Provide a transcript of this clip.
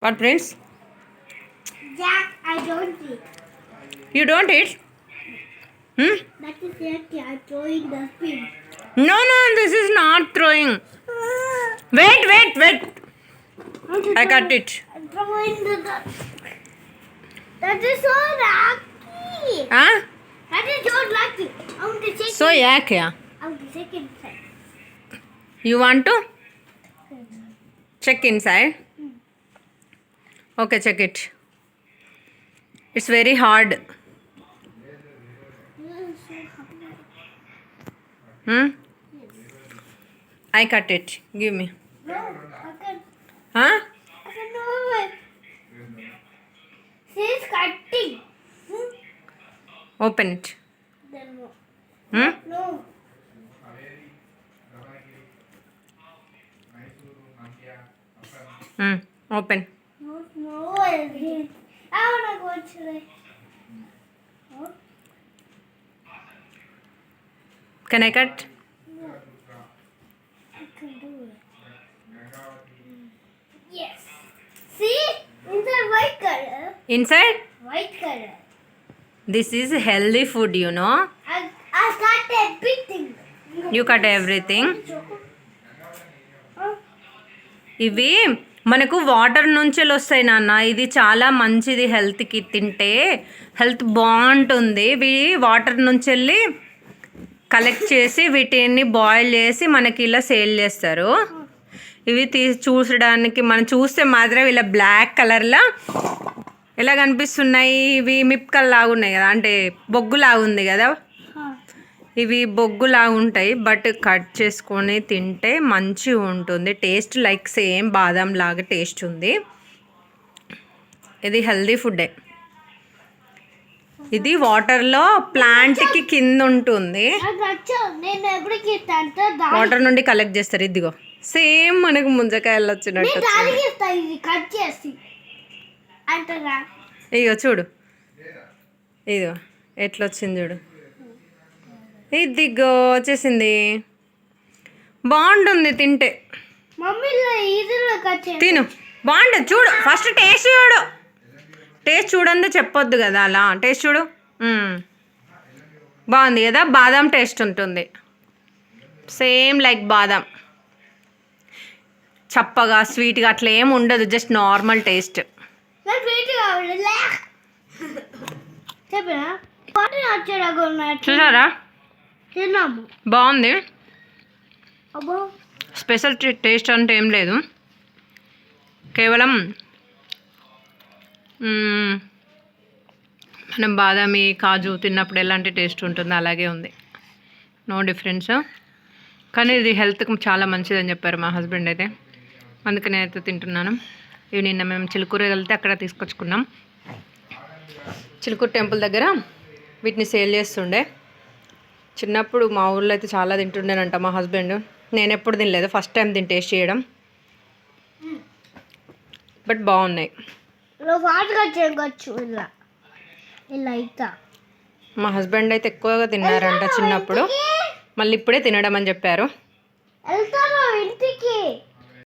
What, Prince? Jack, I don't eat. You don't eat? Hmm? That is I'm throwing the spin. No, no, this is not throwing. Wait, wait, wait. I got it. I'm throwing the. the that is so lucky. Huh? That is so lucky. I'm the second. So, yak, yeah. I'm the second side. You want to check inside? Okay, check it. It's very hard. Hmm? I cut it. Give me. Huh? She's cutting. Open it. Hmm? No. Hmm. Open. No, no, I didn't. I wanna go to the. Huh? Can I cut? I can do it. Yes. See? Inside white color. Inside? White color. This is healthy food, you know. I, I got everything. You cut everything. ఇవి మనకు water నుంచి వస్తాయి నాన్న. ఇది చాలా మంచిది హెల్త్కి. తింటే హెల్త్ బాగుంటుంది. ఇవి వాటర్ నుంచి వెళ్ళి కలెక్ట్ చేసి వీటిని బాయిల్ చేసి మనకి ఇలా సేల్ చేస్తారు. ఇవి తీ చూసడానికి మనం చూస్తే మాత్రం ఇలా బ్లాక్ కలర్లో ఎలా కనిపిస్తున్నాయి? ఇవి మిప్కల్ లాగా ఉన్నాయి కదా. అంటే బొగ్గులాగా ఉంది కదా. ఇవి బొగ్గులా ఉంటాయి బట్ కట్ చేసుకొని తింటే మంచిగా ఉంటుంది. టేస్ట్ లైక్ సేమ్ బాదం లాగా టేస్ట్ ఉంది. ఇది హెల్దీ ఫుడ్డే. ఇది వాటర్లో ప్లాంట్కి కింద ఉంటుంది. వాటర్ నుండి కలెక్ట్ చేస్తారు. ఇదిగో. సేమ్ మనకు ముంజకాయలు వచ్చినట్టు ఇదిగో చూడు. ఇదిగో ఎట్లా వచ్చింది చూడు. ఇదిగో వచ్చేసింది. బాగుంటుంది తింటే. తిను. బాగుంటుంది. చూడు. ఫస్ట్ టేస్ట్ చూడు. టేస్ట్ చూడండి చెప్పొద్దు కదా అలా. టేస్ట్ చూడు. బాగుంది కదా? బాదం టేస్ట్ ఉంటుంది. సేమ్ లైక్ బాదం. చప్పగా స్వీట్గా అట్లా ఏం ఉండదు. జస్ట్ నార్మల్ టేస్ట్ చూసారా? తిన్నాము. బాగుంది. అబ్బో. స్పెషల్ టేస్ట్ అంటే ఏం లేదు. కేవలం మనం బాదామి కాజు తిన్నప్పుడు ఎలాంటి టేస్ట్ ఉంటుందో అలాగే ఉంది. No difference. కానీ ఇది హెల్త్కి చాలా మంచిదని చెప్పారు మా హస్బెండ్ అయితే. అందుకని అయితే తింటున్నాను. ఇవి నిన్న మేము చిలుకూరు వెళ్తే అక్కడ తీసుకొచ్చుకున్నాం. చిలుకూరు టెంపుల్ దగ్గర వీటిని సేల్ చేస్తుండే. చిన్నప్పుడు మా ఊర్లో అయితే చాలా తింటుండేనంట మా హస్బెండ్. నేను ఎప్పుడు తినలేదు. ఫస్ట్ టైం దీన్ని టేస్ట్ చేయడం. బట్ బాగున్నాయి. మా హస్బెండ్ అయితే ఎక్కువగా తిన్నారంట చిన్నప్పుడు. మళ్ళీ ఇప్పుడే తినడం అని చెప్పారు.